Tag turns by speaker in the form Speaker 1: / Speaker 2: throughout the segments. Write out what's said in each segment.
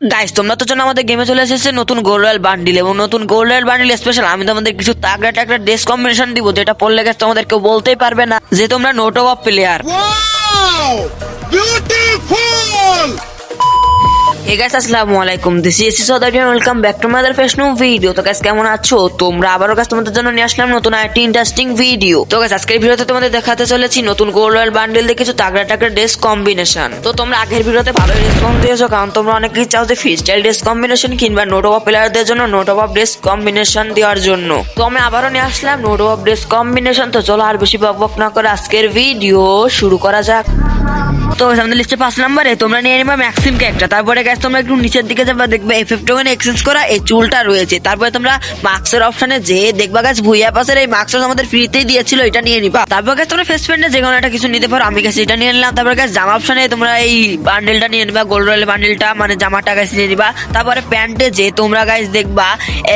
Speaker 1: Guys তোমরা তো জানো আমাদের গেমে চলে এসেছে নতুন গোল্ড রয়্যাল বান্ডিল এবং নতুন গোল্ড রয়্যাল বান্ডিল স্পেশাল আমি তোমাদের কিছু তাগড়া টাগড়া ড্রেস কম্বিনেশন দিব, যেটা পড়লে গেছে তোমাদের কেউ বলতেই পারবে না যে তোমরা note of player! Hey guys আসসালামু আলাইকুম this is সদারি welcome back to mother fresh new video তো গাইস কেমন আছো? তোমরা আবারও গাইস তোমাদের জন্য নিয়ে আসলাম নতুন আরেকটি ইন্টারেস্টিং ভিডিও তো গাইস আজকের ভিডিওতে তোমাদের দেখাতে চলেছি নতুন গোল্ড রয়্যাল বান্ডেল দিয়ে কিছু তাগড়া টাগড়া ড্রেস কম্বিনেশন তো তোমরা আগের ভিডিওতে ভালো রেসপন্স দিয়েছ, কারণ তোমরা অনেকেই চাও যে ফ্রি স্টাইল ড্রেস কম্বিনেশন কিংবা নোট অফ প্লেয়ারদের জন্য নোট অফ ড্রেস কম্বিনেশন দেওয়ার জন্য। তো আমি আবারও নিয়ে আসলাম নোট অফ ড্রেস কম্বিনেশন তো চলো আর বেশি বক বক না করে আজকের ভিডিও শুরু করা যাক। তো সামনে লিস্টে পাঁচ নাম্বারে তোমরা নিয়ে নিবা ম্যাক্সিম একটা তারপরে গ্যাস তোমরা একটু নিচের দিকে যাবা, দেখবে এফ এফ টোকেন এক্সচেঞ্জ করা এই চুলটা রয়েছে। তারপরে তোমরা মার্কসের অপশনে যে দেখবা গাছ ভুইয়া পাশের এই মার্কস আমাদের ফ্রিতেই দিয়েছিল, এটা নিয়ে নিবা। তারপর গাছ তোমরা ফেস প্যান্টে যে কোনো একটা কিছু নিতে পারো, আমি গেছি এটা নিয়ে নিলাম। তারপরে গাছ জামা অপশনে তোমরা এই বান্ডেলটা নিয়ে নিবা গোল্ড রয়েল বান্ডেলটা মানে জামাটা গাছ নিয়ে নিবা। তারপরে প্যান্টে যে তোমরা গাছ দেখবা,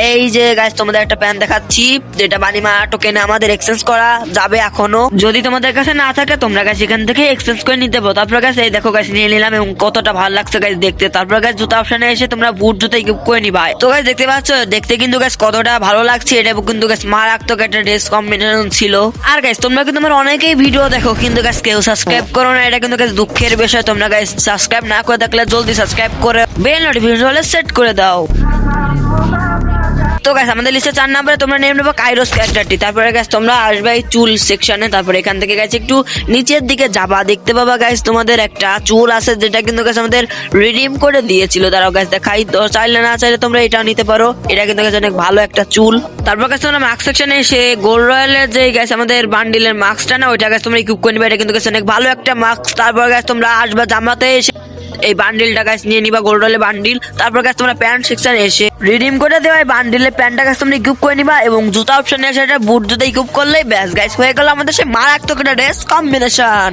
Speaker 1: এই যে গাছ তোমাদের একটা প্যান্ট দেখাচ্ছি, যেটা বানিমা টোকেনে আমাদের এক্সচেঞ্জ করা যাবে এখনও। যদি তোমাদের কাছে না থাকে, তোমরা গাছ এখান থেকে এক্সচেঞ্জ করে নিতে পারো। তারপর গাছ এই দেখো গাছ নিয়ে নিলাম এবং কতটা ভালো লাগছে গাছ দেখতে। তারপর গাছ জুতা অপশনে এসে তোমরা বুট জুতা করে নিবা। তো গাছ দেখতে পাচ্ছ, দেখতে কিন্তু গাছ কতটা ভালো লাগছে। এটা কিন্তু গাছ মারাত্মক একটা ড্রেস কম্বিনেশন ছিল। আর গাছ তোমরা কিন্তু আমার অনেকেই ভিডিও দেখো, কিন্তু গাছ কেউ সাবস্ক্রাইব করো না। এটা কিন্তু গাছ দুঃখের বিষয়। তোমরা গাছ সাবস্ক্রাইব না করে থাকলে জলদি সাবস্ক্রাইব করে বেল নোটিফিকেশন সেট করে দাও। তো গাছ আমাদের লিস্টে চার নম্বরে তোমরা নেম নেব কাইরোস ক্যারেক্টারটি তারপরে গাছ তোমরা আসবে এই চুল সেকশনে তারপরে এখান থেকে গেছে একটু নিচের দিকে যাবা। দেখতে পাবা গাছ তোমাদের একটা চুল আছে যেটা কিন্তু গাছ আমাদের রিডিম করে দিয়েছিল। তারাও গাছ দেখাই। চাইলে না চাইলে তোমরা এটা নিতে পারো। এটা কিন্তু গাছ অনেক ভালো একটা চুল। তারপর গাছ তোমরা মার্কস সেকশনে এসে গোল্ড রয়্যালের যে গাছ আমাদের বান্ডিলের মার্কসটা না, ওইটা গাছ তোমরা ইকুইপ করে নিবে। এটা কিন্তু গাছ অনেক ভালো একটা মার্কস তারপর গাছ তোমরা আসবা জামাতে এসে এই বান্ডিলটা গাছ নিয়ে নিবা গোল্ড রলে বান্ডিল তারপর গাছ তোমরা প্যান্ট সেকশন এসে রিডিম করে দেওয়া এই বান্ডিলের প্যান্টটা গাছ তোমরা ইকুপ করে নিবা এবং জুতা অপশনে এসে এটা বুট জুতা ইকুপ করলেই ব্যাস গাছ হয়ে গেল আমাদের সে মারাত্মক একটা ড্রেস কম্বিনেশন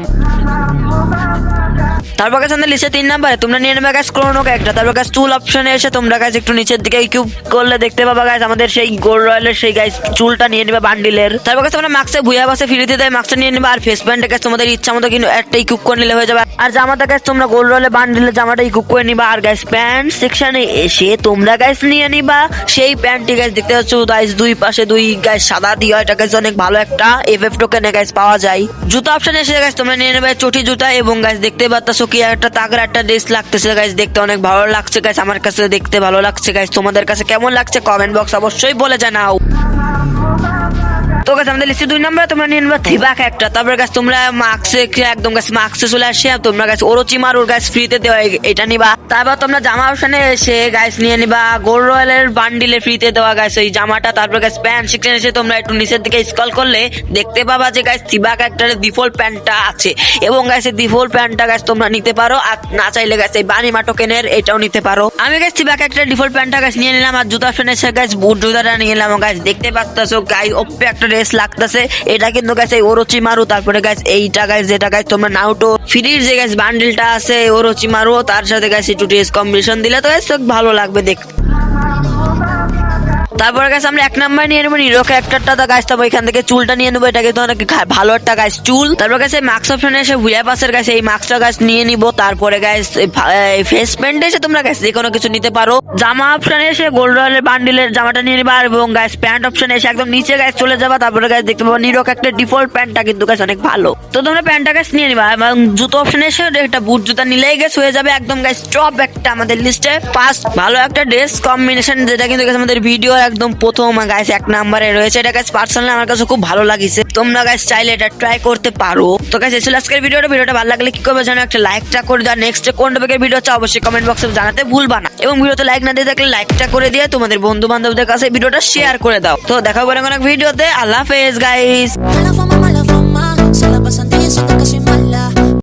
Speaker 1: তারপর গাছ আমাদের লিস্টে তিন নাম্বারে তোমরা নিয়ে নেবে গাছ ক্রোনো একটা। তারপর গাছ চুল অপশনে এসে তোমরা গাছ একটু নিচের দিকে ইকুইপ করলে দেখতে পাবা গাছ আমাদের সেই গোল্ড রয়্যালের সেই গাছ চুলটা নিয়ে নেবে বান্ডিলের তারপর গাছ তোমরা মাক্সে ভুয়া বাসে ফিরিতে দেয় মাক্সটা নিয়ে নেবে আর ফেস প্যান্টে গাছ তোমাদের ইচ্ছা মতো কিন্তু একটা ইকুইপ করে নিলে হয়ে যাবে। আর জামাটা গাছ তোমরা গোল্ড রয়্যালের বান্ডিলের জামাটা ইকুইপ করে নিবা। আর গাছ প্যান্ট সেকশনে এসে তোমরা গাছ নিয়ে নিবা। সেই প্যান্টটি গাছ দেখতে পাচ্ছ গাছ দুই পাশে দুই গাছ সাদা দিয়ে এটা গাছ অনেক ভালো একটা এফ এফ টোকেনে গাছ পাওয়া যায়। জুতা অপশনে এসে গাছ তোমরা নিয়ে নেবে চটি জুতা এবং গাছ দেখতে পাচ্ছ কি? একটা তাগড়া, একটা ড্রেস লাগতেছে গাইস দেখতে অনেক ভালো লাগছে গাইস আমার কাছে দেখতে ভালো লাগছে গাইস তোমাদের কাছে কেমন লাগছে? কমেন্ট বক্স অবশ্যই বলে জানাও। তো গাছ আমাদের লিস্টে দুই নম্বরে তোমরা নিয়ে নেবে থিবাক একটা। তারপর গাছ তোমরা মার্কসে একদম গাছ মার্কসে চলে আসে তোমরা গাছ ওরচি মারুর গাছ ফ্রিতে দেওয়া এটা নিবা। তারপর তোমরা জামা অপশনে এসে গাছ নিয়ে নিবা। গোল্ড রয়্যালের বান্ডিলে ফ্রিতে দেওয়া গাছ ওই জামাটা। তারপর গাছ প্যান্ট সেকশন এসে তোমরা একটু নিচের দিকে স্কল করলে দেখতে পাবা যে গাছ থিবাক একটা ডিফল্ট প্যান্টটা আছে। এবং গাছ এই ডিফল্ট প্যান্টটা গাছ তোমরা নিতে পারো। আর না চাইলে গাছ এই বানি মাটোকেনের এটাও নিতে পারো। আমি গাছ থিবাক একটা ডিফল্ট প্যান্টটা গাছ নিয়ে নিলাম। আর জুতা এসে গাছ বুট জুতাটা নিয়ে নিলাম। গাছ দেখতে পাচ্ছ গাই ওপে একটা ড্রেস লাগতেছে। এটা কিন্তু গাছ এই ওরচি মারু তারপরে গাছ এইটা গাছ যেটা গাছ তোমরা নাউটো ফ্রির যে গাছ বান্ডিলটা আছে ওরচি মারু তার সাথে গাছ একটু ড্রেস কম্বিনেশন দিলে তো গাছ ভালো লাগবে দেখতে তারপরে গাছ আমরা এক নাম্বার নিয়ে নেব নিরো ক্যারেক্টারটা তো গাছ তারপর এখান থেকে চুলটা নিয়ে নেব। এটা কিন্তু অনেক ভালো একটা গাছ চুল। তারপর গাছ মাস্ক অপশনে এসে ভুয়া পাসের গাছ এই মাস্কটা গাছ নিয়ে নিবো। তারপরে গাছ ফেস প্যান্ট এসে তোমরা গাছ যে কোনো কিছু নিতে পারো। জামা অপশনে এসে গোল্ড রয়্যালের বান্ডিলের জামাটা নিয়ে নিবা। এবং গাছ প্যান্ট অপশনে এসে একদম নিচে গাছ চলে যাবা। তারপরে গাছ দেখতে পাবো নিরো একটা ডিফল্ট প্যান্টটা কিন্তু গাছ অনেক ভালো। তো তোমরা প্যান্টটা গাছ নিয়ে নিবা। এবং জুতো অপশনে এসে একটা বুট জুতা নিলেই গাছ হয়ে যাবে একদম গাছ টপ একটা আমাদের লিস্টে পাঁচ ভালো একটা ড্রেস কম্বিনেশন যেটা কিন্তু আমাদের ভিডিও একদম প্রথম গাইস এক নাম্বারে রয়েছে। এটা গাইস পার্সোনালি আমার কাছে খুব ভালো লাগিছে। তোমরা গাছ চাইলে এটা ট্রাই করতে পারো। তো গাছ এসে আজকের ভিডিওটা ভিডিওটা ভালো লাগলে কি করবে জানো, একটা লাইকটা করে দাও। নেক্সট কোন টপিকের ভিডিও চাও, অবশ্যই কমেন্ট বক্সে জানাতে ভুলবা না। এবং ভিডিওতে লাইক না দিয়ে থাকলে লাইকটা করে দিয়ে তোমাদের বন্ধু বান্ধবদের কাছে ভিডিওটা শেয়ার করে দাও। তো দেখা হবে অনেক ভিডিওতে আল্লাহ হাফেজ গাইস